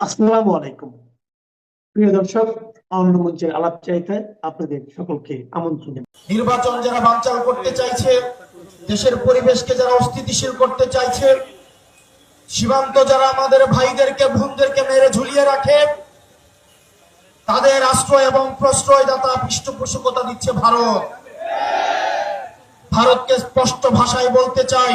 আসসালামু আলাইকুম। প্রিয় দর্শক আনন্দ মঞ্চের আলাপ চাইতে আপনাদের সকলকে আমন্ত্রণ নির্বাচন যারা বানচাল করতে চাইছে, দেশের পরিবেশকে যারা অস্থিতিশীল করতে চাইছে, সীমান্ত যারা আমাদের ভাইদেরকে, বোনদেরকে মেরে ঝুলিয়ে রাখে, তাদের আশ্রয় এবং প্রশ্রয়দাতা পৃষ্ঠপোষকতা দিচ্ছে ভারত। ভারতকে স্পষ্ট ভাষায় বলতে চাই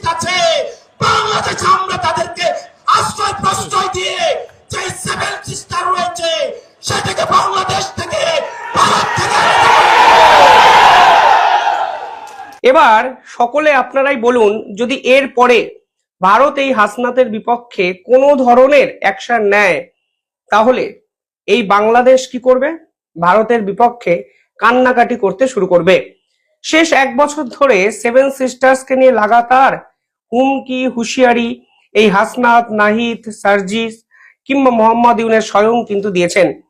দিয়ে যে সেভেন সিস্টার রয়েছে, সেটাকে বাংলাদেশ থেকে এবার সকলে আপনারাই বলুন, যদি এর পরে ভারত এই হাসনাতের বিপক্ষে কোনো ধরনের অ্যাকশন নেয়, তাহলে এই বাংলাদেশ কি করবে? ভারতের বিপক্ষে কান্নাকাটি করতে শুরু করবে। শেষ এক বছর ধরে সেভেন সিস্টার্সকে নিয়ে লাগাতার হুমকি, হুঁশিয়ারি এই হাসনাত, নাহিদ, সার্জিস কিংবা মোহাম্মদ ইউনের স্বয়ং কিন্তু দিয়েছেন।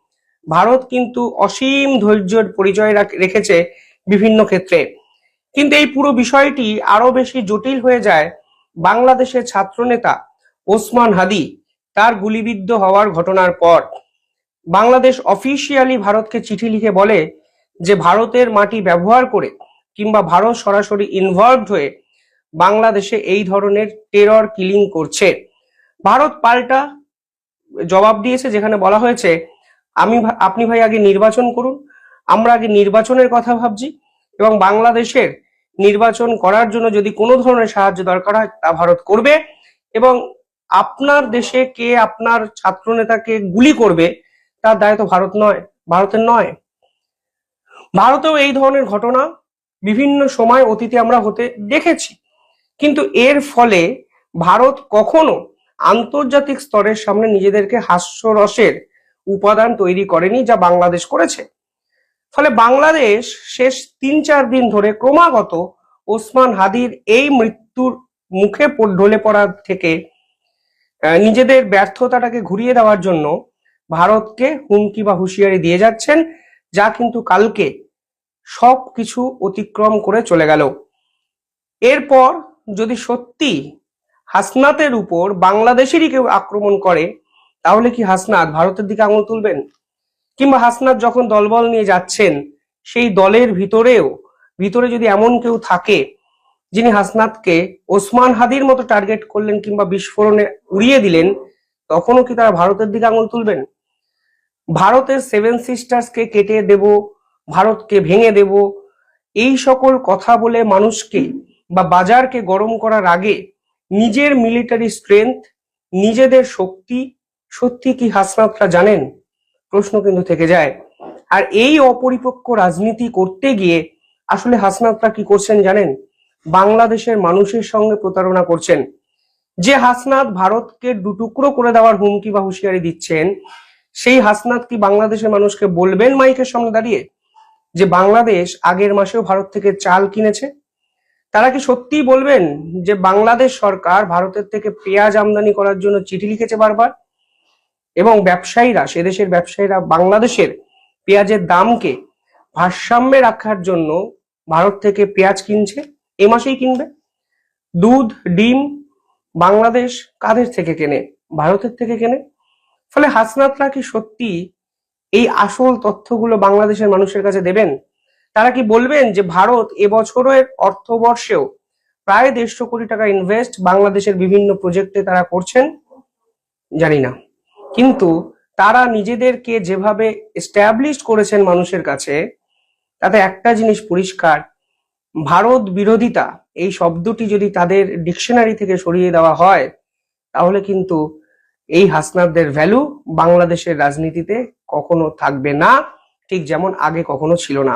ভারত কিন্তু অসীম ধৈর্যের পরিচয় রাখ- রেখেছে বিভিন্ন ক্ষেত্রে। কিন্তু এই পুরো বিষয়টি আরও বেশি জটিল হয়ে যায় বাংলাদেশের ছাত্রনেতা ওসমান হাদি তার গুলিবিদ্ধ হওয়ার ঘটনার পর। বাংলাদেশ অফিসিয়ালি ভারতকে চিঠি লিখে বলে যে, ভারতের মাটি ব্যবহার করে কিংবা ভারত সরাসরি ইনভলভড হয়ে বাংলাদেশে এই ধরনের টেরর কিলিং করছে। ভারত পাল্টা জবাব দিয়েছে, যেখানে বলা হয়েছে, আমি আপনি ভাই আগে নির্বাচন করুন, আমরা আগে নির্বাচনের কথা ভাবছি এবং বাংলাদেশের নির্বাচন করার জন্য যদি কোনো ধরনের সাহায্য দরকার হয়, তা ভারত করবে এবং আপনার দেশে কে আপনার ছাত্রনেতাকে গুলি করবে, তার দায় তো ভারত নয়, ভারতের নয়। ভারতেও এই ধরনের ঘটনা বিভিন্ন সময় অতীতে আমরা হতে দেখেছি। কিন্তু এর ফলে ভারত কখনো আন্তর্জাতিক স্তরের সামনে নিজেদেরকে হাস্যরসের উপাদান তৈরি করেনি যা বাংলাদেশ করেছে। ফলে বাংলাদেশ শেষ তিন চার দিন ধরে ক্রমাগত ওসমান হাদির এই মৃত্যুর মুখে ঢলে পড়া থেকে নিজেদের ব্যর্থতাটাকে ঘুরিয়ে দেওয়ার জন্য ভারতকে হুমকি বা হুঁশিয়ারি দিয়ে যাচ্ছেন, যা কিন্তু কালকে সব কিছু অতিক্রম করে চলে গেল। এরপর যদি সত্যি হাসনাতের উপর বাংলাদেশেরই কেউ আক্রমণ করে, তাহলে কি হাসনাত ভারতের দিকে আঙুল তুলবেন? কিংবা হাসনাত যখন দলবল নিয়ে যাচ্ছেন, সেই দলের ভিতরেও, ভিতরে যদি এমন কেউ থাকে, যিনি হাসনাতকে ওসমান হাদির মতো টার্গেট করলেন কিংবা বিস্ফোরণে উড়িয়ে দিলেন, তখনও কি তারা ভারতের দিকে আঙুল তুলবেন? ভারতের সেভেন সিস্টার্সকে কেটে দেব, ভারতকে ভেঙে দেব, এই সকল কথা বলে মানুষকে বা বাজারকে গরম করার আগে নিজের মিলিটারি স্ট্রেংথ নিজেদের শক্তি, সত্যি কি হাসনাতরা জানেন? প্রশ্ন কিন্তু থেকে যায়। আর এই অপরিপক্ক রাজনীতি করতে গিয়ে আসলে হাসনাতরা কি করছেন জানেন? বাংলাদেশের মানুষের সঙ্গে প্রতারণা করছেন। যে হাসনাত ভারতকে দুটুকরো করে দেওয়ার হুমকি বা হুঁশিয়ারি দিচ্ছেন, সেই হাসনাত কি বাংলাদেশের মানুষকে বলবেন মাইকের সামনে দাঁড়িয়ে? যে বাংলাদেশ আগের মাসেও ভারত থেকে চাল কিনেছে তারা কি সত্যিই বলবেন যে বাংলাদেশ সরকার ভারতের থেকে পেঁয়াজ আমদানি করার জন্য চিঠি লিখেছে বারবার? এবং ব্যবসায়ীরা, সে দেশের ব্যবসায়ীরা বাংলাদেশের পেঁয়াজের দামকে ভারসাম্যে রাখার জন্য ভারত থেকে পেঁয়াজ কিনছে, এ মাসেই কিনবে? দুধ, ডিম বাংলাদেশ কাদের থেকে কেনে? ভারতের থেকে কেনে? ফলে হাসনাতরা কি সত্যি এই আসল তথ্যগুলো বাংলাদেশের মানুষের কাছে দেবেন? তারা কি বলবেন যে ভারত এবছরের অর্থবর্ষেও প্রায় দেড়শো কোটি টাকা ইনভেস্ট বাংলাদেশের বিভিন্ন প্রজেক্টে তারা করছেন? জানি না। কিন্তু তারা নিজেদেরকে যেভাবে এস্টাবলিশ করেছেন মানুষের কাছে, তাতে একটা জিনিস পরিষ্কার, ভারত বিরোধিতা, এই শব্দটি যদি তাদের ডিকশনারি থেকে সরিয়ে দেওয়া হয়, তাহলে কিন্তু এই হাসনাতদের ভ্যালু বাংলাদেশের রাজনীতিতে কখনো থাকবে না, ঠিক যেমন আগে কখনো ছিল না।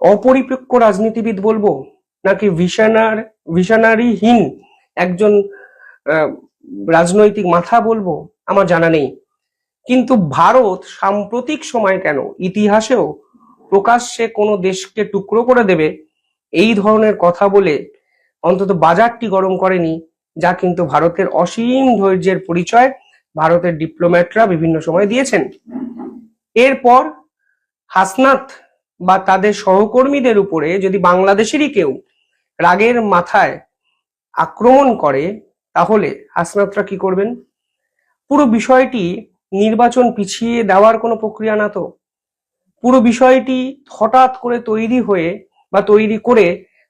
অপরিপক্ক রাজনীতিবিদ বলব? নাকি ভিশনার, ভিশনারিহীন একজন রাজনৈতিক মাথা বলব? আমার জানা নেই। কিন্তু ভারত সাম্প্রতিক সময় কেন ইতিহাসেও প্রকাশ্যে কোনো দেশকে টুকরো করে দেবে? এই ধরনের কথা বলে অন্তত বাজারটি গরম করেনি, যা কিন্তু ভারতের অসীম ধৈর্যের পরিচয় ভারতের ডিপ্লোম্যাটরা বিভিন্ন সময় দিয়েছেন। এরপর হাসনাত বা তাদের সহকর্মীদের উপরে যদি বাংলাদেশেরই কেউ রাগের মাথায় আক্রমণ করে, তাহলে হাসনাতরা কি করবেন? পুরো বিষয়টি নির্বাচন পিছিয়ে দেওয়ার কোনো প্রক্রিয়া না তো? পুরো বিষয়টি হঠাৎ করে তৈরি হয়ে বা তৈরি করে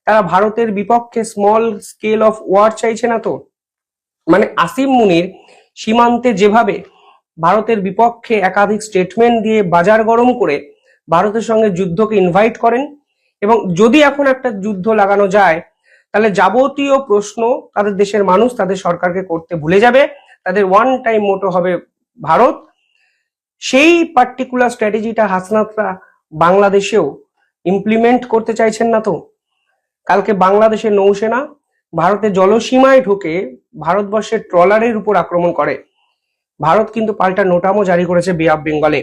তারা ভারতের বিপক্ষে স্মল স্কেল অফ ওয়ার চাইছে না তো? মানে আসিম মুনির সীমান্তে যেভাবে ভারতের বিপক্ষে একাধিক স্টেটমেন্ট দিয়ে বাজার গরম করে ভারতের সঙ্গে যুদ্ধকে ইনভাইট করেন এবং যদি এখন একটা যুদ্ধ লাগানো যায়, তাহলে যাবতীয় প্রশ্ন তাদের দেশের মানুষ তাদের সরকারকে করতে ভুলে যাবে। তাদের ওয়ান টাইম মোটো হবে ভারত। সেই পার্টিকুলার স্ট্র্যাটেজিটা হাসনাতরা বাংলাদেশেও ইমপ্লিমেন্ট করতে চাইছেন না তো? কালকে বাংলাদেশের নৌসেনা ভারতের জলসীমায় ঢুকে ভারতবর্ষের ট্রলারের উপর আক্রমণ করে। ভারত কিন্তু পাল্টা নোটামও জারি করেছে বে অফ বেঙ্গলে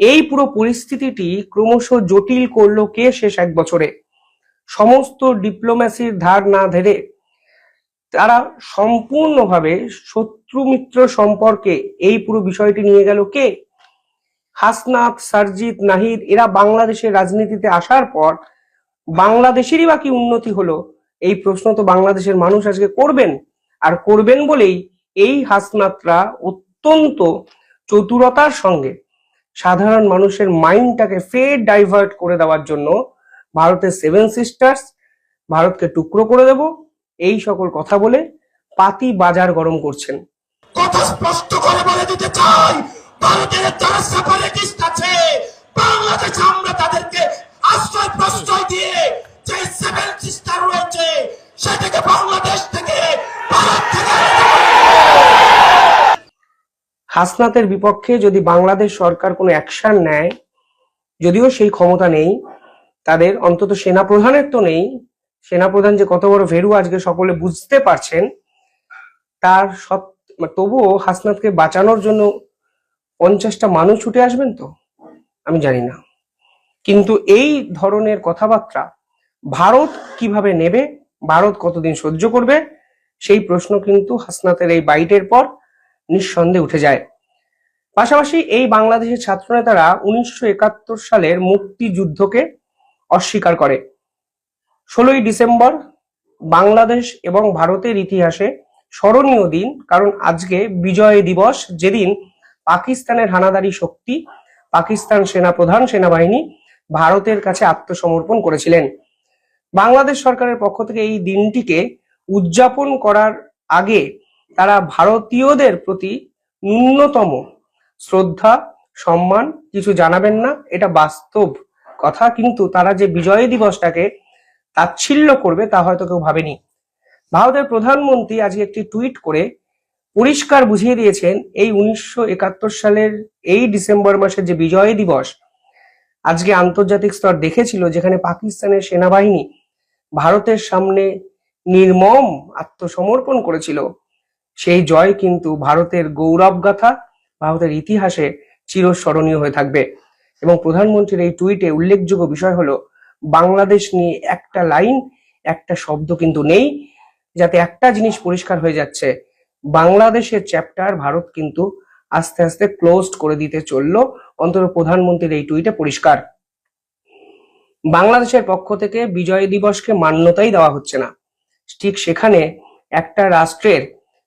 এই পুরো পরিস্থিতিটি ক্রমশ জটিল করল কে শেষ এক বছরে। সমস্ত ডিপ্লোম্যাসির ধার না ধরে তারা সম্পূর্ণভাবে শত্রু মিত্র সম্পর্কে এই পুরো বিষয়টি নিয়ে গেল কে? হাসনাত, সারজিৎ, নাহিদ, এরা বাংলাদেশের রাজনীতিতে আসার পর বাংলাদেশেরই বা কি উন্নতি হলো? এই প্রশ্ন তো বাংলাদেশের মানুষ আজকে করবেন। আর করবেন বলেই এই হাসনাতরা অত্যন্ত চতুরতার সঙ্গে সাধারণ মানুষের মাইন্ডটাকে ফের ডাইভার্ট করে দেওয়ার জন্য ভারতের সেভেন সিস্টার্স ভারতকে টুকরো করে দেব। এই সকল কথা বলে পাতি বাজার গরম করছেন। কথা স্পষ্ট করে বলে দিতে চাই, ভারতের যারা সেপারেটিস্ট আছে, বাংলাদেশে আমরা তাদেরকে আশ্রয় প্রশ্রয় দিয়ে যে সেভেন সিস্টার রয়েছে, সেটাকে বাংলাদেশ থেকে ভারত থেকে হাসনাতের বিপক্ষে যদি বাংলাদেশ সরকার কোনো অ্যাকশন নেয়, যদিও সেই ক্ষমতা নেই, তাদের অন্তত সেনাপ্রধানের তো নেই, সেনাপ্রধান যে কত বড় ভেরু আজকে সকলে বুঝতে পারছেন, তার সব তবুও হাসনাতকে বাঁচানোর জন্য পঞ্চাশটা মানুষ ছুটে আসবেন তো? আমি জানি না। কিন্তু এই ধরনের কথাবার্তা ভারত কীভাবে নেবে, ভারত কতদিন সহ্য করবে, সেই প্রশ্ন কিন্তু হাসনাতের এই বাইটের পর নিঃসন্দেহে উঠে যায়। পাশাপাশি এই বাংলাদেশের ছাত্রনেতারা উনিশশো একাত্তর সালের মুক্তিযুদ্ধকে অস্বীকার করে। ষোলোই ডিসেম্বর বাংলাদেশ এবং ভারতের ইতিহাসে স্মরণীয় দিন, কারণ আজকে বিজয় দিবস যেদিন পাকিস্তানের হানাদারি শক্তি, পাকিস্তান সেনা প্রধান সেনাবাহিনী ভারতের কাছে আত্মসমর্পণ করেছিলেন। বাংলাদেশ সরকারের পক্ষ থেকে এই দিনটিকে উদযাপন করার আগে তারা ভারতীয়দের প্রতি ন্যূনতম শ্রদ্ধা, সম্মান কিছু জানাবেন না, এটা বাস্তব কথা। কিন্তু তারা যে বিজয় দিবসটাকে তাচ্ছিল্য করবে তা হয়তো কেউ ভাবেনি। ভারতের প্রধানমন্ত্রী আজকে একটি টুইট করে পরিষ্কার বুঝিয়ে দিয়েছেন, এই উনিশশো একাত্তর সালের এই ডিসেম্বর মাসের যে বিজয় দিবস, আজকে আন্তর্জাতিক স্তর দেখেছিল যেখানে পাকিস্তানের সেনাবাহিনী ভারতের সামনে নির্মম আত্মসমর্পণ করেছিল। সেই জয় কিন্তু ভারতের গৌরব গাথা, ভারতের ইতিহাসে চিরস্মরণীয় হয়ে থাকবে। এবং প্রধানমন্ত্রীর এই টুইটে উল্লেখযোগ্য বিষয় হলো, বাংলাদেশ নিয়ে একটা লাইন, একটা শব্দ কিন্তু নেই, যাতে একটা জিনিস পরিষ্কার হয়ে যাচ্ছে। বাংলাদেশের চ্যাপ্টার ভারত কিন্তু আস্তে আস্তে ক্লোজড করে দিতে চলল, অন্তত প্রধানমন্ত্রীর এই টুইটে পরিষ্কার। বাংলাদেশের পক্ষ থেকে বিজয় দিবসকে মান্যতাই দেওয়া হচ্ছে না। ঠিক সেখানে একটা রাষ্ট্রের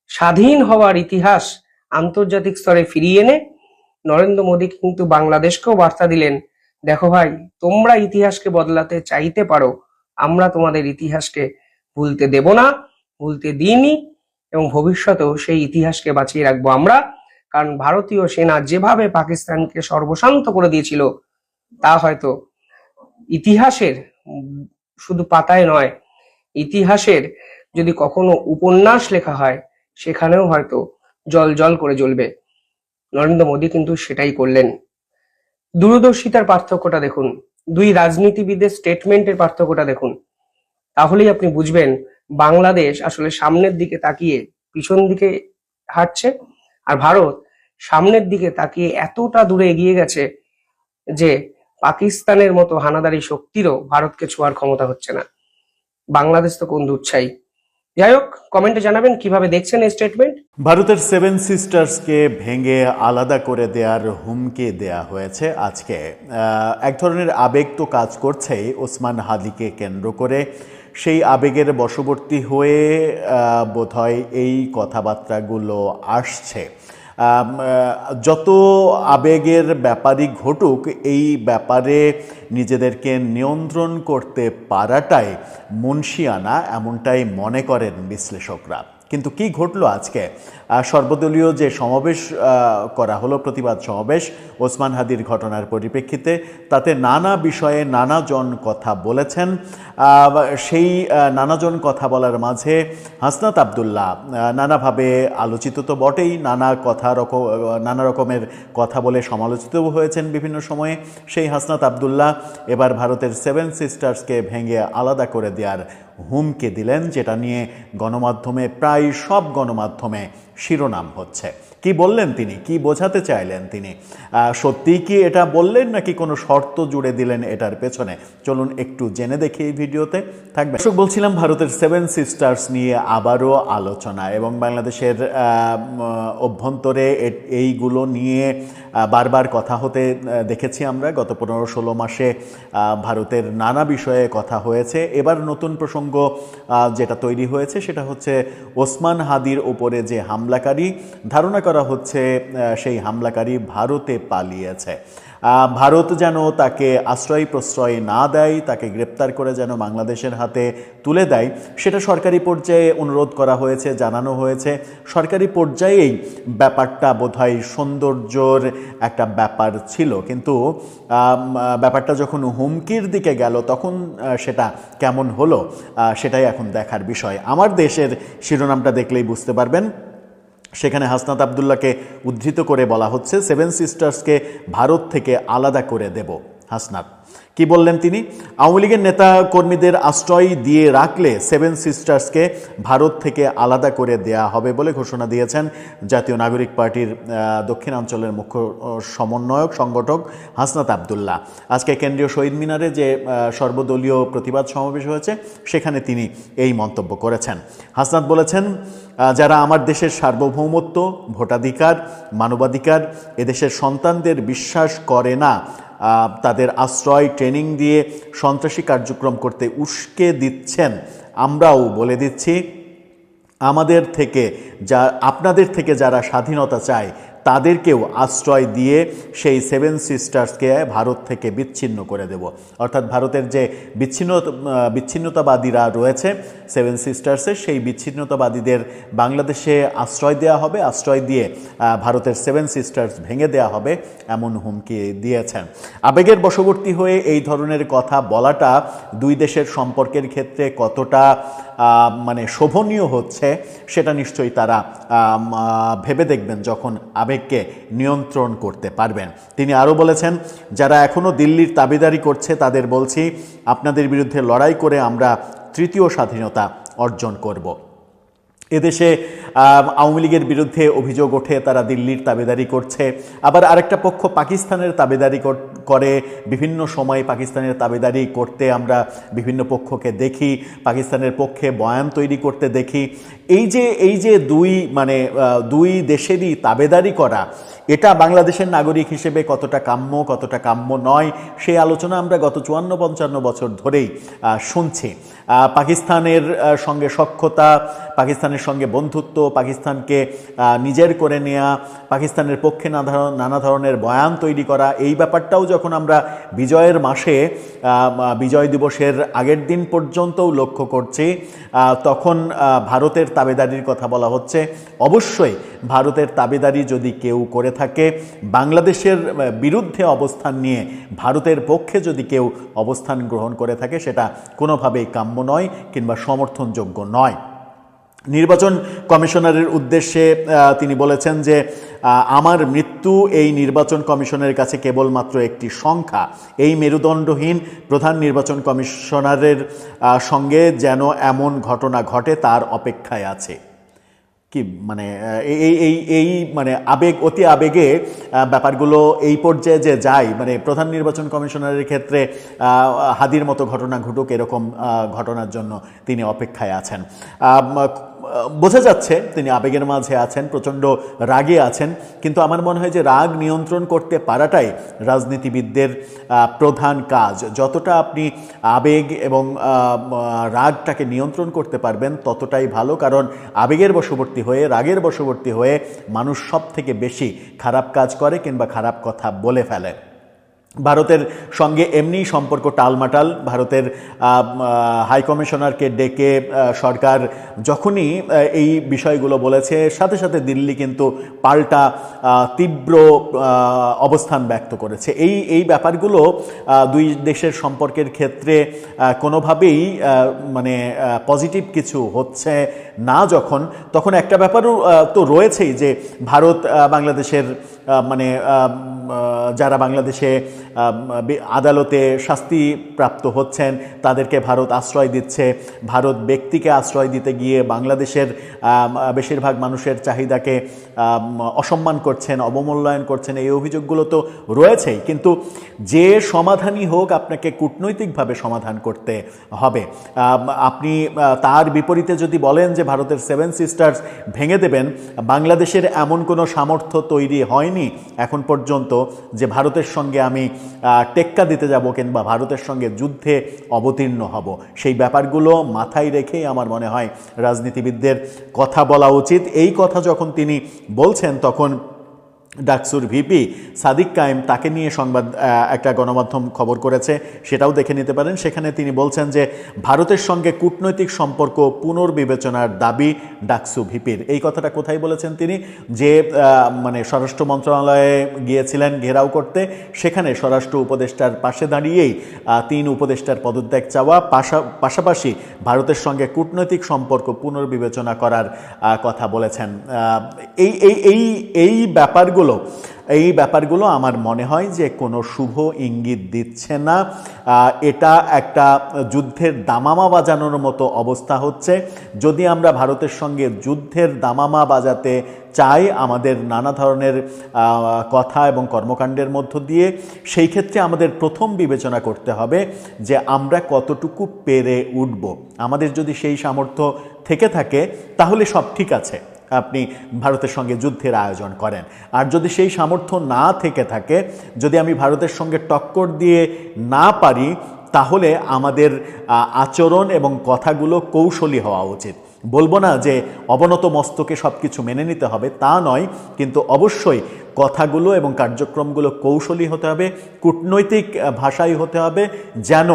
স্বাধীন হওয়ার ইতিহাস আন্তর্জাতিক স্তরে ফিরিয়ে এনে নরেন্দ্র মোদী কিন্তু বাংলাদেশকেও বার্তা দিলেন, দেখো ভাই, তোমরা ইতিহাসকে বদলাতে চাইতে পারো, আমরা তোমাদের ইতিহাসকে ভুলতে দেব না, ভুলতে দিইনি, এবং ভবিষ্যতেও সেই ইতিহাসকে বাঁচিয়ে রাখব আমরা। কারণ ভারতীয় সেনা যেভাবে পাকিস্তানকে সর্বশান্ত করে দিয়েছিল, তা হয়তো ইতিহাসের শুধু পাতায় নয়, ইতিহাসের যদি কখনো উপন্যাস লেখা হয় সেখানেও হয়তো জল জল করে জ্বলবে। নরেন্দ্র মোদী কিন্তু সেটাই করলেন। দূরদর্শিতার পার্থক্যটা দেখুন। দুই রাজনীতিবিদের স্টেটমেন্টের পার্থক্যটা দেখুন। তাহলেই আপনি বুঝবেন বাংলাদেশ আসলে সামনের দিকে তাকিয়ে পিছন দিকে হাঁটছে আর ভারত সামনের দিকে তাকিয়ে এতটা দূরে এগিয়ে গেছে যে পাকিস্তানের মতো হানাদারি শক্তিরও ভারতকে ছোঁয়ার ক্ষমতা হচ্ছে না। বাংলাদেশ তো কোন দুচ্ছাই যাই কমেন্টে জানাবেন কীভাবে দেখছেন এই স্টেটমেন্ট ভারতের সেভেন সিস্টার্সকে ভেঙে আলাদা করে দেওয়ার হুমকি দেয়া হয়েছে আজকে। এক ধরনের আবেগ তো কাজ করছেই ওসমান হাদিকে কেন্দ্র করে। সেই আবেগের বশবর্তী হয়ে বোধহয় এই কথাবার্তাগুলো আসছে। যত আবেগের ব্যাপারই ঘটুক, এই ব্যাপারে নিজেদেরকে নিয়ন্ত্রণ করতে পারাটাই মুন্সিয়ানা, এমনটাই মনে করেন বিশ্লেষকরা। কিন্তু কি ঘটলো আজকে? সর্বদলীয় যে সমাবেশ করা হলো, প্রতিবাদ সমাবেশ ওসমান হাদির ঘটনার পরিপ্রেক্ষিতে, তাতে নানা বিষয়ে নানাজন কথা বলেছেন। সেই নানাজন কথা বলার মাঝে হাসনাত আবদুল্লাহ নানাভাবে আলোচিত তো বটেই, নানা কথা রকম নানা রকমের কথা বলে সমালোচিত হয়েছেন বিভিন্ন সময়ে। সেই হাসনাত আবদুল্লাহ এবার ভারতের সেভেন সিস্টার্সকে ভেঙে আলাদা করে দেওয়ার হুমকি দিলেন, যেটা নিয়ে গণমাধ্যমে, প্রায় সব গণমাধ্যমে শিরোনাম হচ্ছে। কি বললেন তিনি? কি বোঝাতে চাইলেন তিনি? সত্যিই কি এটা বললেন নাকি কোনো শর্ত জুড়ে দিলেন এটার পেছনে? চলুন একটু জেনে দেখি এই ভিডিওতে। থাকবে। দর্শক, বলছিলাম ভারতের সেভেন সিস্টার্স নিয়ে আবারও আলোচনা এবং বাংলাদেশের অভ্যন্তরে এইগুলো নিয়ে বারবার কথা হতে দেখেছি আমরা। গত পনেরো ষোলো মাসে ভারতের নানা বিষয়ে কথা হয়েছে। এবার নতুন প্রসঙ্গ যেটা তৈরি হয়েছে সেটা হচ্ছে ওসমান হাদির ওপরে যে হামলাকারী, ধারণা করা হচ্ছে সেই হামলাকারী ভারতে পালিয়েছে। ভারত যেন তাকে আশ্রয় প্রশ্রয় না দেয়, তাকে গ্রেপ্তার করে যেন বাংলাদেশের হাতে তুলে দেয়, সেটা সরকারি পর্যায়ে অনুরোধ করা হয়েছে, জানানো হয়েছে। সরকারি পর্যায়েই ব্যাপারটা বোধহয় সৌন্দর্যর একটা ব্যাপার ছিল, কিন্তু ব্যাপারটা যখন হুমকির দিকে গেল, তখন সেটা কেমন হলো সেটাই এখন দেখার বিষয়। আমার দেশের শিরোনামটা দেখলেই বুঝতে পারবেন। সেখানে হাসনাত আবদুল্লাহকে উদ্ধৃত করে বলা হচ্ছে, সেভেন সিস্টার্সকে ভারত থেকে আলাদা করে দেব হাসনাত। কি বললেন তিনি? আওয়ামী লীগের নেতা কর্মীদের আশ্রয় দিয়ে রাখলে সেভেন সিস্টার্সকে ভারত থেকে আলাদা করে দেয়া হবে বলে ঘোষণা দিয়েছেন জাতীয় নাগরিক পার্টির দক্ষিণাঞ্চলের মুখ্য সমন্বয়ক, সংগঠক হাসনাত আবদুল্লাহ। আজকে কেন্দ্রীয় শহীদ মিনারে যে সর্বদলীয় প্রতিবাদ সমাবেশ হয়েছে, সেখানে তিনি এই মন্তব্য করেছেন। হাসনাত বলেছেন যারা আমার দেশের সার্বভৌমত্ব, ভোটাধিকার, মানবাধিকার, এদেশের সন্তানদের বিশ্বাস করে না তাদের আশ্রয় ট্রেনিং দিয়ে সন্ত্রাসী কার্যক্রম করতে উস্কে দিচ্ছেন। আমরাও বলে দিচ্ছি, আমাদের থেকে যা, আপনাদের থেকে যারা স্বাধীনতা চায় তাদেরকেও আশ্রয় দিয়ে সেই সেভেন সিস্টার্সকে ভারত থেকে বিচ্ছিন্ন করে দেব। অর্থাৎ ভারতের যে বিচ্ছিন্ন, বিচ্ছিন্নতাবাদীরা রয়েছে সেভেন সিস্টার্সের সেই বিচ্ছিন্নতাবাদীদের বাংলাদেশে আশ্রয় দেওয়া হবে। আশ্রয় দিয়ে ভারতের সেভেন সিস্টার্স ভেঙে দেওয়া হবে এমন হুমকি দিয়েছেন। আবেগের বশবর্তী হয়ে এই ধরনের কথা বলাটা দুই দেশের সম্পর্কের ক্ষেত্রে কতটা মানে শোভনীয় হচ্ছে, সেটা নিশ্চয়ই তারা ভেবে দেখবেন যখন আবেগকে নিয়ন্ত্রণ করতে পারবেন। তিনি আরও বলেছেন, যারা এখনও দিল্লির তাবিদারি করছে, তাদের বলছি, আপনাদের বিরুদ্ধে লড়াই করে আমরা তৃতীয় স্বাধীনতা অর্জন করব। এদেশে আওয়ামী লীগের বিরুদ্ধে অভিযোগ ওঠে, তারা দিল্লির তাবেদারি করছে। আবার আরেকটা পক্ষ পাকিস্তানের তাবেদারি করে বিভিন্ন সময়ে পাকিস্তানের তাবেদারি করতে আমরা বিভিন্ন পক্ষকে দেখি, পাকিস্তানের পক্ষে বয়ান তৈরি করতে দেখি। এই যে এই যে দুই মানে দুই দেশেরই তাবেদারি করা এটা বাংলাদেশের নাগরিক হিসেবে কতটা কাম্য কতটা কাম্য নয়, সেই আলোচনা আমরা গত চুয়ান্ন, পঞ্চান্ন বছর ধরেই শুনছি। পাকিস্তানের সঙ্গে সক্ষতা পাকিস্তানের সঙ্গে বন্ধুত্ব, পাকিস্তানকে নিজের করে নেওয়া পাকিস্তানের পক্ষে নানা ধরনের বয়ান তৈরি করা, এই ব্যাপারটাও যখন আমরা বিজয়ের মাসে বিজয় দিবসের আগের দিন পর্যন্তও লক্ষ্য করছি তখন ভারতের তাবেদারির কথা বলা হচ্ছে। অবশ্যই ভারতের তাবেদারি যদি কেউ করে থাকে, বাংলাদেশের বিরুদ্ধে অবস্থান নিয়ে ভারতের পক্ষে যদি কেউ অবস্থান গ্রহণ করে থাকে, সেটা কোনোভাবেই কাম্য নয় কিংবা সমর্থনযোগ্য নয়। নির্বাচন কমিশনারের উদ্দেশ্যে তিনি বলেছেন যে আমার মৃত্যু এই নির্বাচন কমিশনের কাছে কেবলমাত্র একটি সংখ্যা। এই মেরুদণ্ডহীন প্রধান নির্বাচন কমিশনারের সঙ্গে যেন এমন ঘটনা ঘটে, তার অপেক্ষায় আছে। কি মানে এই এই এই মানে আবেগ, অতি আবেগে ব্যাপারগুলো এই পর্যায়ে যে যায় মানে প্রধান নির্বাচন কমিশনারের ক্ষেত্রে হাদির মতো ঘটনা ঘটুক এরকম ঘটনার জন্য তিনি অপেক্ষায় আছেন। বোঝা যাচ্ছে তিনি আবেগের মাঝে আছেন, প্রচণ্ড রাগে আছেন, কিন্তু আমার মনে হয় যে রাগ নিয়ন্ত্রণ করতে পারাটাই রাজনীতিবিদদের প্রধান কাজ। যতটা আপনি আবেগ এবং রাগটাকে নিয়ন্ত্রণ করতে পারবেন ততটাই ভালো, কারণ আবেগের বশবর্তী হয়ে, রাগের বশবর্তী হয়ে মানুষ সব থেকে বেশি খারাপ কাজ করে কিংবা খারাপ কথা বলে ফেলে। ভারতের সঙ্গে এমনি সম্পর্ক টালমাটাল। ভারতের আহ, আহ, হাই কমিশনারকে ডেকে সরকার যখনই এই বিষয়গুলো বলেছে সাথে সাথে দিল্লি কিন্তু পাল্টা তীব্র অবস্থান ব্যক্ত করেছে। এই এই ব্যাপারগুলো দুই দেশের সম্পর্কের ক্ষেত্রে কোনোভাবেই মানে পজিটিভ কিছু হচ্ছে না যখন তখন একটা ব্যাপারও তো রয়েছেই যে ভারত বাংলাদেশের মানে যারা বাংলাদেশে আদালতে শাস্তি প্রাপ্ত হচ্ছেন। তাদেরকে ভারত আশ্রয় দিচ্ছে। ভারত ব্যক্তিকে আশ্রয় দিতে গিয়ে বাংলাদেশের বেশিরভাগ মানুষের চাহিদাকে অসম্মান করছেন, অবমূল্যায়ন করছেন। এই অভিযোগগুলো তো রয়েছেই। কিন্তু যে সমাধানই হোক, আপনাকে কূটনৈতিকভাবে সমাধান করতে হবে। আপনি তার বিপরীতে যদি বলেন যে ভারতের সেভেন সিস্টার্স ভেঙে দেবেন, বাংলাদেশের এমন কোনো সামর্থ্য তৈরি হয়নি এখন পর্যন্ত যে ভারতের সঙ্গে আমি টেক্কা দিতে যাব কিংবা ভারতের সঙ্গে যুদ্ধে অবতীর্ণ হব। সেই ব্যাপারগুলো মাথায় রেখেই আমার মনে হয় রাজনীতিবিদদের কথা বলা উচিত। এই কথা যখন তিনি বলছেন, তখন ডাকসুর ভিপি সাদিক কায়েম তাকে নিয়ে সংবাদ একটা গণমাধ্যম খবর করেছে, সেটাও দেখে নিতে পারেন। সেখানে তিনি বলছেন যে, ভারতের সঙ্গে কূটনৈতিক সম্পর্ক পুনর্বিবেচনার দাবি ডাকসু ভিপির। এই কথাটা কোথায় বলেছেন তিনি? যে মানে স্বরাষ্ট্র মন্ত্রণালয়ে গিয়েছিলেন ঘেরাও করতে, সেখানে স্বরাষ্ট্র উপদেষ্টার পাশে দাঁড়িয়েই তিন উপদেষ্টার পদত্যাগ চাওয়া, পাশা, পাশাপাশি ভারতের সঙ্গে কূটনৈতিক সম্পর্ক পুনর্বিবেচনা করার কথা বলেছেন। এই এই এই এই ব্যাপারগুলো, এই ব্যাপারগুলো আমার মনে হয় যে কোনো শুভ ইঙ্গিত দিচ্ছে না। এটা একটা যুদ্ধের দামামা বাজানোর মতো অবস্থা হচ্ছে। যদি আমরা ভারতের সঙ্গে যুদ্ধের দামামা বাজাতে চাই আমাদের নানা ধরনের কথা এবং কর্মকাণ্ডের মধ্য দিয়ে, সেই ক্ষেত্রে আমাদের প্রথম বিবেচনা করতে হবে যে আমরা কতটুকু পেরে উঠব। আমাদের যদি সেই সামর্থ্য থেকে থাকে, তাহলে সব ঠিক আছে। আপনি ভারতের সঙ্গে যুদ্ধের আয়োজন করেন। আর যদি সেই সামর্থ্য না থেকে থাকে, যদি আমি ভারতের সঙ্গে টক্কর দিয়ে না পারি, তাহলে আমাদের আচরণ এবং কথাগুলো কৌশলী হওয়া উচিত। বলব না যে অবনত মস্তকে সব কিছু মেনে নিতে হবে, তা নয়। কিন্তু অবশ্যই কথাগুলো এবং কার্যক্রমগুলো কৌশলী হতে হবে, কূটনৈতিক ভাষাই হতে হবে, যেন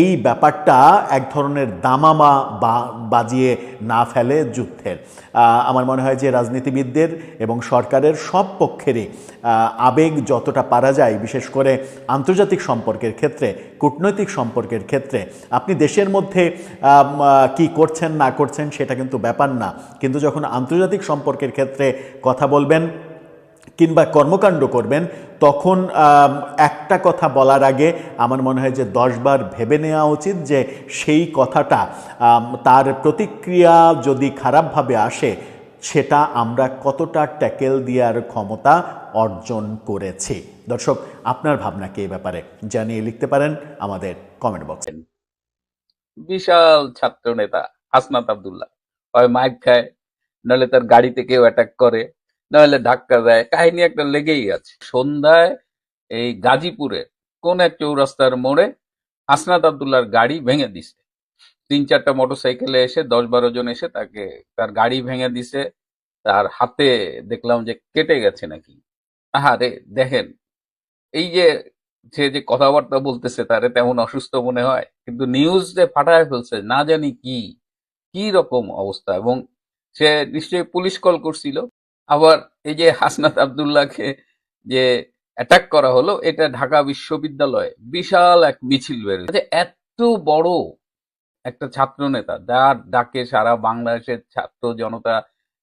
এই ব্যাপারটা এক ধরনের দামামা বাজিয়ে না ফেলে যুদ্ধের। আমার মনে হয় যে রাজনীতিবিদদের এবং সরকারের সব পক্ষেরই আবেগ যতটা পারা যায়, বিশেষ করে আন্তর্জাতিক সম্পর্কের ক্ষেত্রে, কূটনৈতিক সম্পর্কের ক্ষেত্রে, আপনি দেশের মধ্যে কি করছেন, না করছেন, সেটা কিন্তু ব্যাপার না। কিন্তু যখন আন্তর্জাতিক সম্পর্কের ক্ষেত্রে কথা বলবেন কিংবা কর্মকাণ্ড করবেন, তখন একটা কথা বলার আগে আমার মনে হয় যে দশবার ভেবে নেওয়া উচিত যে সেই কথাটা তার প্রতিক্রিয়া যদি খারাপভাবে আসে, সেটা আমরা কতটা ট্যাকেল দেওয়ার ক্ষমতা অর্জন করেছি। দর্শক, আপনার ভাবনা কি এই ব্যাপারে? জানিয়ে লিখতে পারেন আমাদের কমেন্ট বক্সে। বিশাল ছাত্র নেতা হাসনাত আবদুল্লাহ। হয় মাইক খায় নাহলে তার গাড়িতে কেউ অ্যাটাক করে। নাহলে ধাক্কা দেয়। কাহিনী একটা লেগেই আছে। সন্ধ্যায় এই গাজীপুরে কোন এক চৌরাস্তার মোড়ে হাসনাত আবদুল্লাহর গাড়ি ভেঙে দিছে। তিন চারটা মোটরসাইকেলে এসে দশ বারো জন এসে তাকে, তার গাড়ি ভেঙে দিছে। তার হাতে দেখলাম যে কেটে গেছে নাকি। আহারে, দেখেন, এই যে, সে যে কথাবার্তা বলতেছে তারে তেমন অসুস্থ মনে হয়, কিন্তু নিউজ যে ফাটায় ফেলছে, না জানি কি কি রকম অবস্থা এবং সে নিশ্চয়ই পুলিশ কল করছিল। আবার এই যে হাসনাত আবদুল্লাহকে যে অ্যাটাক করা হলো, এটা ঢাকা বিশ্ববিদ্যালয়ে বিশাল এক মিছিল বেরোয় এত বড় একটা ছাত্র নেতা যার ডাকে সারা বাংলাদেশের ছাত্র জনতা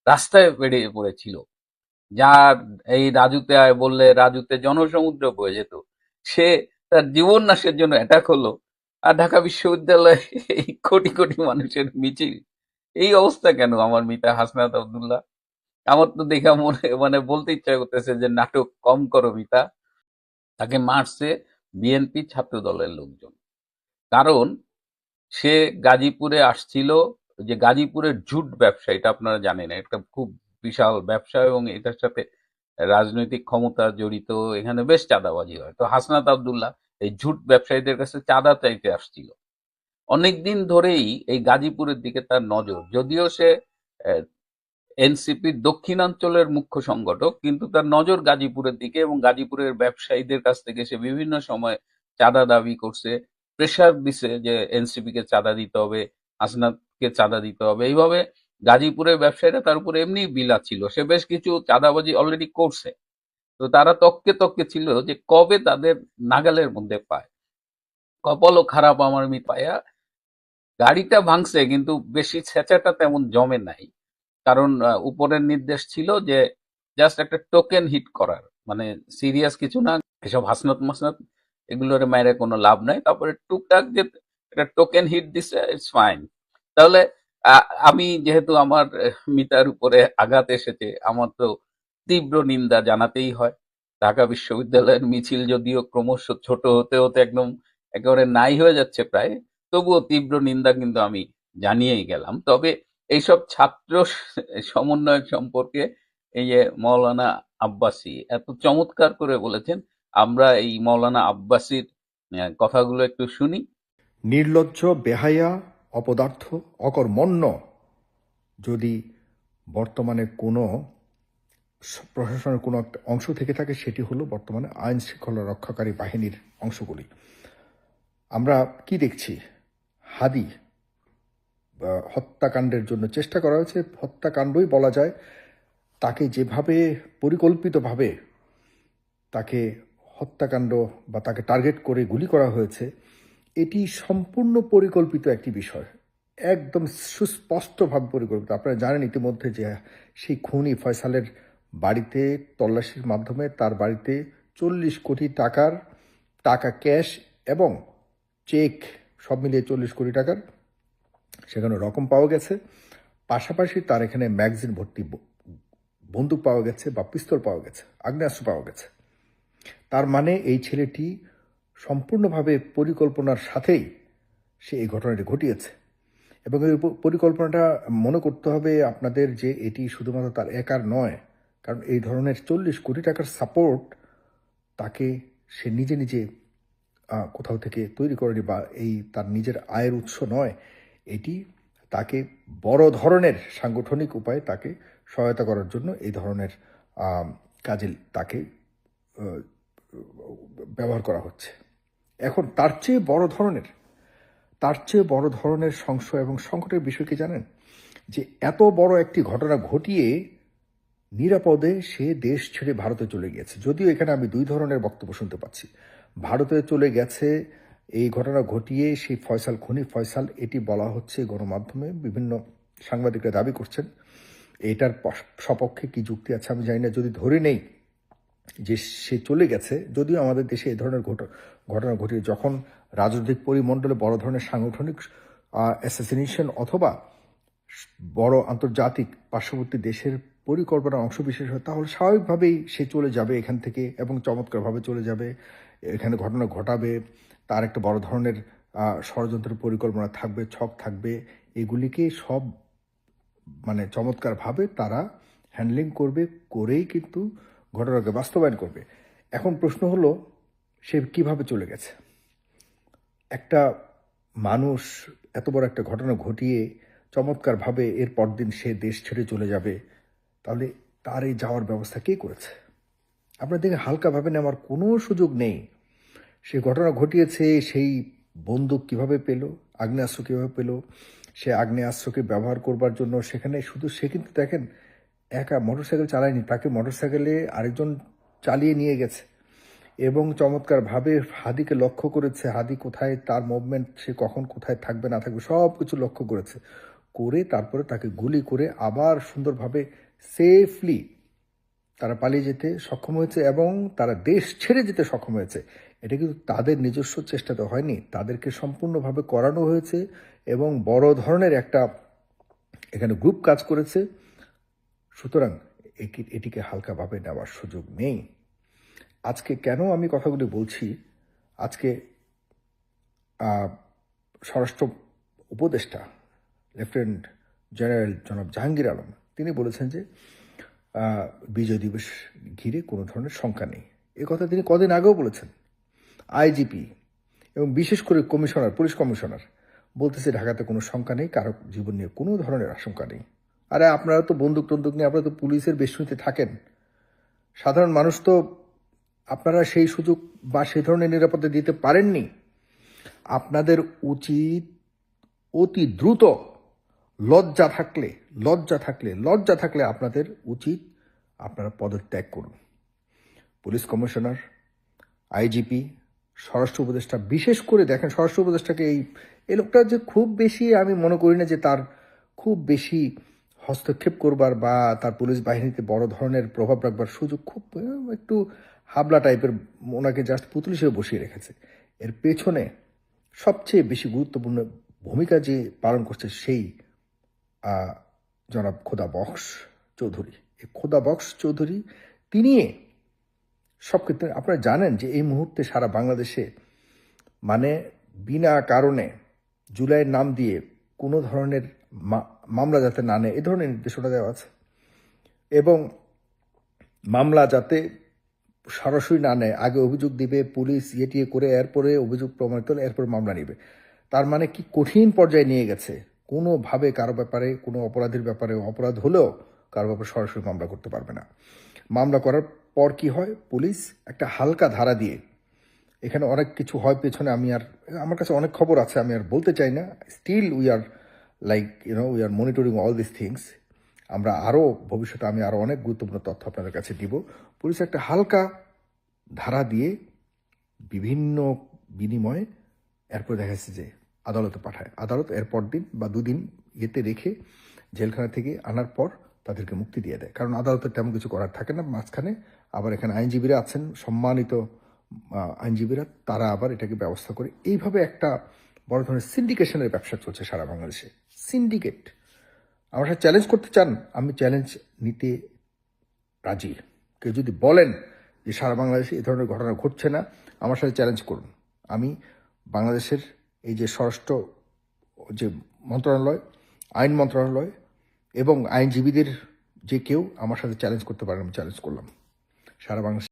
রাস্তায় বেরিয়ে পড়েছিল। যার এই রাজুতে আয় বললে রাজুতে জনসমুদ্র বয়ে যেত। সে তার জীবন নাশের জন্য অ্যাটাক হলো। আর ঢাকা বিশ্ববিদ্যালয়ে এই কোটি কোটি মানুষের মিছিল। এই অবস্থা কেন আমার মিতা হাসনাত আবদুল্লাহ? আমার তো দেখা মনে মানে বলতে ইচ্ছা করতেছে যে নাটক কম করো মিতা। তাকে মারছে বিএনপি ছাত্র দলের লোকজন। কারণ সে গাজীপুরে আসছিল, যে গাজীপুরের জুট ব্যবসা, এটা আপনারা জানেন, একটা খুব বিশাল ব্যবসা এবং এটার সাথে রাজনৈতিক ক্ষমতা জড়িত, এখানে বেশ চাঁদাবাজি হয়। তো হাসনাত আবদুল্লাহ এই জুট ব্যবসায়ীদের কাছে চাঁদা চাইতে আসছিল। অনেকদিন ধরেই এই গাজীপুরের দিকে তার নজর। যদিও সে এনসিপির দক্ষিণাঞ্চলের মুখ্য সংগঠক, কিন্তু তার নজর গাজীপুরের দিকে এবং গাজীপুরের ব্যবসায়ীদের কাছ থেকে সে বিভিন্ন সময় চাঁদা দাবি করছে। প্রেশার দিছে যে এনসিপি কে চাঁদা দিতে হবে হাসনাতকে চাঁদা দিতে হবে। এইভাবে গাজীপুরের ব্যবসায়ীরা তার উপরে এমনি বিলা ছিল সে বেশ কিছু চাঁদাবাজি অলরেডি করছে। তো তারা তককে তককে ছিল যে কবে তাদের নাগালের মধ্যে পায়। কপালও খারাপ আমার মি পায়া গাড়িটা ভাঙছে কিন্তু বেশি ছেঁচাটা তেমন জমে নাই। কারণ উপরের নির্দেশ ছিল যে জাস্ট একটা টোকেন হিট করার। মানে সিরিয়াস কিছু না, এসব হাসনত মাসনত, এগুলোর মায়ের কোনো লাভ নাই। তারপরে টুকটাক যে একটা টোকেন হিট দিছে ইটস ফাইন তাহলে আমি যেহেতু আমার মিতার উপরে আঘাত এসেছে, আমার তো তীব্র নিন্দা জানাতেই হয়। ঢাকা বিশ্ববিদ্যালয়ের মিছিল যদিও ক্রমশ ছোট হতে হতে একদম একেবারে নাই হয়ে যাচ্ছে প্রায়, তবুও তীব্র নিন্দা কিন্তু আমি জানিয়েই গেলাম। তবে এইসব ছাত্র সমন্বয় সম্পর্কে এই যে মৌলানা আব্বাসী এত চমৎকার করে বলেছেন, আমরা এই মৌলানা আব্বাসীর কথাগুলো একটু শুনি। নির্লজ্জ, বেহায়া, অপদার্থ, অকর্মণ্য যদি বর্তমানে কোনো প্রশাসনের কোনো একটা অংশ থেকে থাকে, সেটি হলো বর্তমানে আইন শৃঙ্খলা রক্ষাকারী বাহিনীর অংশগুলি। আমরা কি দেখছি? হাদি হত্যাকাণ্ডের জন্য চেষ্টা করা হয়েছে। হত্যাকাণ্ডই বলা যায়, তাকে যেভাবে পরিকল্পিতভাবে তাকে হত্যাকাণ্ড বা তাকে টার্গেট করে গুলি করা হয়েছে, এটি সম্পূর্ণ পরিকল্পিত একটি বিষয়। একদম সুস্পষ্টভাবে পরিকল্পিত। আপনারা জানেন ইতিমধ্যে যে সেই খুনি ফয়সালের বাড়িতে তল্লাশির মাধ্যমে তার বাড়িতে চল্লিশ কোটি টাকার টাকা ক্যাশ এবং চেক সব মিলিয়ে চল্লিশ কোটি টাকার সেখানে রকম পাওয়া গেছে। পাশাপাশি তার এখানে ম্যাগজিন ভর্তি বন্দুক পাওয়া গেছে বা পিস্তল পাওয়া গেছে, আগ্নেয়াস্ত্র পাওয়া গেছে। তার মানে এই ছেলেটি সম্পূর্ণভাবে পরিকল্পনার সাথেই সে এই ঘটনাটি ঘটিয়েছে। এবং এই পরিকল্পনাটা মনে করতে হবে আপনাদের যে এটি শুধুমাত্র তার একার নয়, কারণ এই ধরনের চল্লিশ কোটি টাকার সাপোর্ট তাকে সে নিজে নিজে কোথাও থেকে তৈরি করেনি বা এই তার নিজের আয়ের উৎস নয়। এটি তাকে বড় ধরনের সাংগঠনিক উপায়ে তাকে সহায়তা করার জন্য এই ধরনের কাজে তাকে ব্যবহার করা হচ্ছে। এখন তার চেয়ে বড় ধরনের, তার চেয়ে বড় ধরনের সংশয় এবং সংকটের বিষয় কি জানেন? যে এত বড় একটি ঘটনা ঘটিয়ে নিরাপদে সে দেশ ছেড়ে ভারতে চলে গিয়েছে। যদিও এখানে আমি দুই ধরনের বক্তব্য শুনতে পাচ্ছি। ভারতে চলে গেছে এই ঘটনা ঘটিয়ে সেই ফয়সাল খনি, ফয়সাল এটি বলা হচ্ছে গণমাধ্যমে, বিভিন্ন সাংবাদিকরা দাবি করছেন। এটার সপক্ষে কি যুক্তি আছে আমি জানি না। যদি ধরে নেই যে সে চলে গেছে, যদিও আমাদের দেশে এই ধরনের ঘট- ঘটনা ঘটিয়ে যখন রাজনৈতিক পরিমণ্ডলে বড় ধরনের সাংগঠনিক অ্যাসাসিনেশন অথবা বড় আন্তর্জাতিক পার্শ্ববর্তী দেশের পরিকল্পনার অংশ বিশেষ হয়, তাহলে স্বাভাবিকভাবেই সে চলে যাবে এখান থেকে এবং চমৎকারভাবে চলে যাবে। এখানে ঘটনা ঘটাবে। তার একটা বড় ধরনের আহ, ষড়যন্ত্রের পরিকল্পনা থাকবে ছক থাকবে। এগুলিকে সব মানে চমৎকারভাবে তারা হ্যান্ডলিং করবে করেই কিন্তু ঘটনাকে বাস্তবায়ন করবে। এখন প্রশ্ন হলো সে কীভাবে চলে গেছে? একটা মানুষ এত বড় একটা ঘটনা ঘটিয়ে চমৎকারভাবে এর পরদিন সে দেশ ছেড়ে চলে যাবে তাহলে তার এই যাওয়ার ব্যবস্থা কে করেছে? আপনার দেখে হালকাভাবে নেওয়ার কোনো সুযোগ নেই। সে ঘটনা ঘটিয়েছে, সেই বন্দুক কীভাবে পেল, আগ্নেয়াস্ত্র কীভাবে পেল, সে আগ্নেয়াস্ত্রকে ব্যবহার করবার জন্য সেখানে শুধু সে কিন্তু দেখেন একা মোটরসাইকেল চালায়নি, তাকে মোটরসাইকেলে আরেকজন চালিয়ে নিয়ে গেছে। এবং চমৎকারভাবে হাদিকে লক্ষ্য করেছে, হাদি কোথায়, তার মুভমেন্ট সে কখন কোথায় থাকবে, না থাকবে সব কিছু লক্ষ্য করেছে। করে তারপরে তাকে গুলি করে আবার সুন্দরভাবে সেফলি তারা পালিয়ে যেতে সক্ষম হয়েছে এবং তারা দেশ ছেড়ে যেতে সক্ষম হয়েছে। এটা কিন্তু তাদের নিজস্ব চেষ্টাতে হয়নি, তাদেরকে সম্পূর্ণভাবে করানো হয়েছে এবং বড় ধরনের একটা এখানে গ্রুপ কাজ করেছে। সুতরাং এটি এটিকে হালকাভাবে নেওয়ার সুযোগ নেই। আজকে কেন আমি কথাগুলি বলছি? আজকে স্বরাষ্ট্র উপদেষ্টা লেফটেন্যান্ট জেনারেল জনাব জাহাঙ্গীর আলম, তিনি বলেছেন যে বিজয় দিবস ঘিরে কোনো ধরনের শঙ্কা নেই। এ কথা তিনি কদিন আগেও বলেছেন। আইজিপি এবং বিশেষ করে কমিশনার, পুলিশ কমিশনার বলতেছে ঢাকাতে কোনো শঙ্কা নেই, কারও জীবন নিয়ে কোনো ধরনের আশঙ্কা নেই। আরে আপনারা তো বন্দুক টন্দুক নিয়ে, আপনারা তো পুলিশের বেষ্টনীতে থাকেন। সাধারণ মানুষ তো আপনারা সেই সুযোগ বা সেই ধরনের নিরাপত্তা দিতে পারেননি। আপনাদের উচিত অতি দ্রুত লজ্জা থাকলে লজ্জা থাকলে লজ্জা থাকলে আপনাদের উচিত আপনারা পদত্যাগ করুন। পুলিশ কমিশনার, আইজিপি স্বরাষ্ট্র উপদেষ্টা, বিশেষ করে দেখেন স্বরাষ্ট্র উপদেষ্টাকে এই এই লোকটা যে খুব বেশি আমি মনে করি না যে তার খুব বেশি হস্তক্ষেপ করবার বা তার পুলিশ বাহিনীতে বড় ধরনের প্রভাব রাখবার সুযোগ খুব একটু হাবলা টাইপের ওনাকে জাস্ট পুতুল হিসেবে বসিয়ে রেখেছে। এর পেছনে সবচেয়ে বেশি গুরুত্বপূর্ণ ভূমিকা যে পালন করছে সেই জনাব খোদা বক্স চৌধুরী। এই খোদা বক্স চৌধুরী তিনি সব ক্ষেত্রে আপনারা জানেন যে এই মুহূর্তে সারা বাংলাদেশে মানে বিনা কারণে জুলাইয়ের নাম দিয়ে কোনো ধরনের মামলা যাতে না নেয়, এ ধরনের নির্দেশনা দেওয়া আছে। এবং মামলা যাতে সরাসরি না নেয়, আগে অভিযোগ দিবে, পুলিশ ইয়ে করে এরপরে অভিযোগ প্রমাণিত হলে এরপরে মামলা নিবে। তার মানে কি কঠিন পর্যায়ে নিয়ে গেছে। কোনোভাবে কারও ব্যাপারে, কোনো অপরাধের ব্যাপারে অপরাধ হলেও কারও ব্যাপারে সরাসরি মামলা করতে পারবে না। মামলা করার পর কি হয়? পুলিশ একটা হালকা ধারা দিয়ে, এখানে অনেক কিছু হয়, পেছনে আমি আর, আমার কাছে অনেক খবর আছে, আমি আর বলতে চাই না। Still we are like you know we are monitoring all this things আমরা আরও ভবিষ্যতে আমি আরও অনেক গুরুত্বপূর্ণ তথ্য আপনাদের কাছে দিব। পুলিশ একটা হালকা ধারা দিয়ে বিভিন্ন বিনিময়ে এরপর দেখা যাচ্ছে যে আদালতে পাঠায়। আদালত এরপর দিন বা দুদিন ইয়েতে রেখে জেলখানা থেকে আনার পর তাদেরকে মুক্তি দিয়ে দেয়। কারণ আদালতের তেমন কিছু করার থাকে না, মাঝখানে আবার এখানে আইনজীবীরা আছেন, সম্মানিত আইনজীবীরা, তারা আবার এটাকে ব্যবস্থা করে। এইভাবে একটা বড় ধরনের সিন্ডিকেশনের ব্যবসা চলছে সারা বাংলাদেশে। সিন্ডিকেট আমার সাথে চ্যালেঞ্জ করতে চান, আমি চ্যালেঞ্জ নিতে রাজি। কেউ যদি বলেন যে সারা বাংলাদেশে এই ধরনের ঘটনা ঘটছে না, আমার সাথে চ্যালেঞ্জ করুন। আমি বাংলাদেশের এই যে স্বরাষ্ট্র, যে মন্ত্রণালয়, আইন মন্ত্রণালয় এবং আইনজীবীদের যে কেউ আমার সাথে চ্যালেঞ্জ করতে পারেন, আমি চ্যালেঞ্জ করলাম। সারা বাংলাদেশ